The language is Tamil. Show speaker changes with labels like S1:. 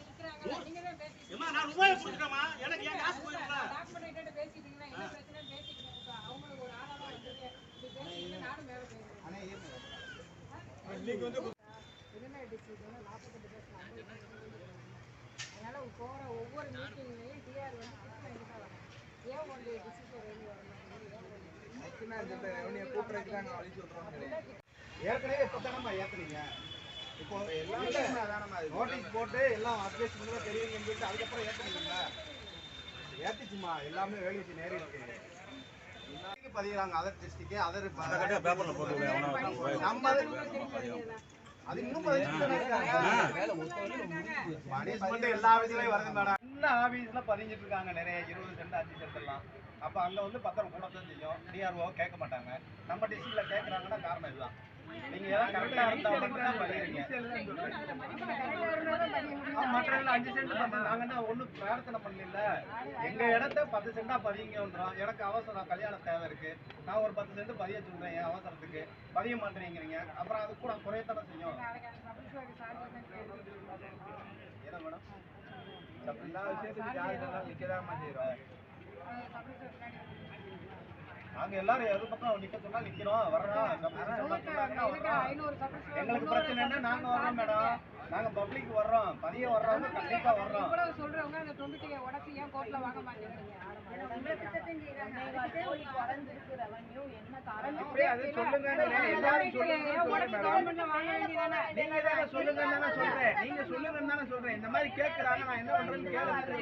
S1: நிக்கிறாங்க. நீங்க தான் பேசிட்டு
S2: ஏம்மா நான் ரூபாய் கொடுத்துட்டேம்மா எனக்கு ஏன் காசு போயிருக்கல.
S1: என்ன டிஸ்ட்ரிக்ட் வந்து 48 பேர், 50 பேர் இருக்கு. அதனால போற ஒவ்வொரு மீட்டிங்லயும் டிஆர் வந்து. ஏன் உங்களுடைய வந்து-
S3: ஏற்கனவே இப்போ தானம்மா நோட்டீஸ் போட்டு எல்லாம் அட்வைஸ் தெரியுங்கன்னு சொல்லிட்டு அதுக்கப்புறம் எல்லாமே வேலைக்கு பதிகிறாங்க அதர் நம்ம அது இன்னும் எல்லா ஆபீஸ்லயும் வருது மேடம் எல்லா ஆபீஸ்ல பதிஞ்சிட்டு இருக்காங்க நிறைய இருபது சென்ட் அஞ்சு சென்ட் எல்லாம். அப்ப அங்க வந்து பத்திரம் கூட தான் செய்யும் டிஆர்ஓ கேட்க மாட்டாங்க. நம்ம டிஸ்ட்ரிக்ட்ல கேட்கறாங்கன்னா காரணம் இதுதான். நீங்க ஏதாவது கரெக்டா இருந்தா மட்டும் தான் பதிகிறீங்க மற்ற அஞ்சு சென்ட் பத்து ஒன்றும் பிரார்த்தனை பண்ணல. எங்க இடத்த பத்து சென்டா பதிங்கன்றோம் எனக்கு அவசரம் கல்யாணம் தேவை இருக்கு. நான் ஒரு பத்து சென்ட் பதிய சொல்றேன் என் அவசரத்துக்கு. பதிய மாட்டேங்கிறீங்க. அப்புறம் அது கூட குறையத்தான செய்யும். తప్పకుండా వచ్చేసి జాగ్రత్త
S1: వికేదా మంది
S3: நாங்க எல்லாரும் எது பக்கம் நிக்க சொன்னா நிக்கிறோம். வர்றோம். வர்றோம். எங்களுக்கு பிரச்சனை என்ன? நாங்க வர்றோம் மேடம். நாங்க பப்ளிக் வர்றோம். பதிய வர்றவங்க கண்டிப்பா வர்றோம்.
S1: இவ்வளவு சொல்றவங்க அந்த தொண்ணூத்தி உடச்சி ஏன் கோர்ட்ல வாங்க மாட்டேங்கிறீங்க?
S3: சொல்லுங்க சொல்லுங்க நீங்க தானே சொல்லுங்கன்னு தானே சொல்றேன். நீங்க சொல்லுங்கன்னு தானே சொல்றேன். இந்த மாதிரி கேக்குறாங்க நான் என்ன பண்றேன்னு கேளுங்க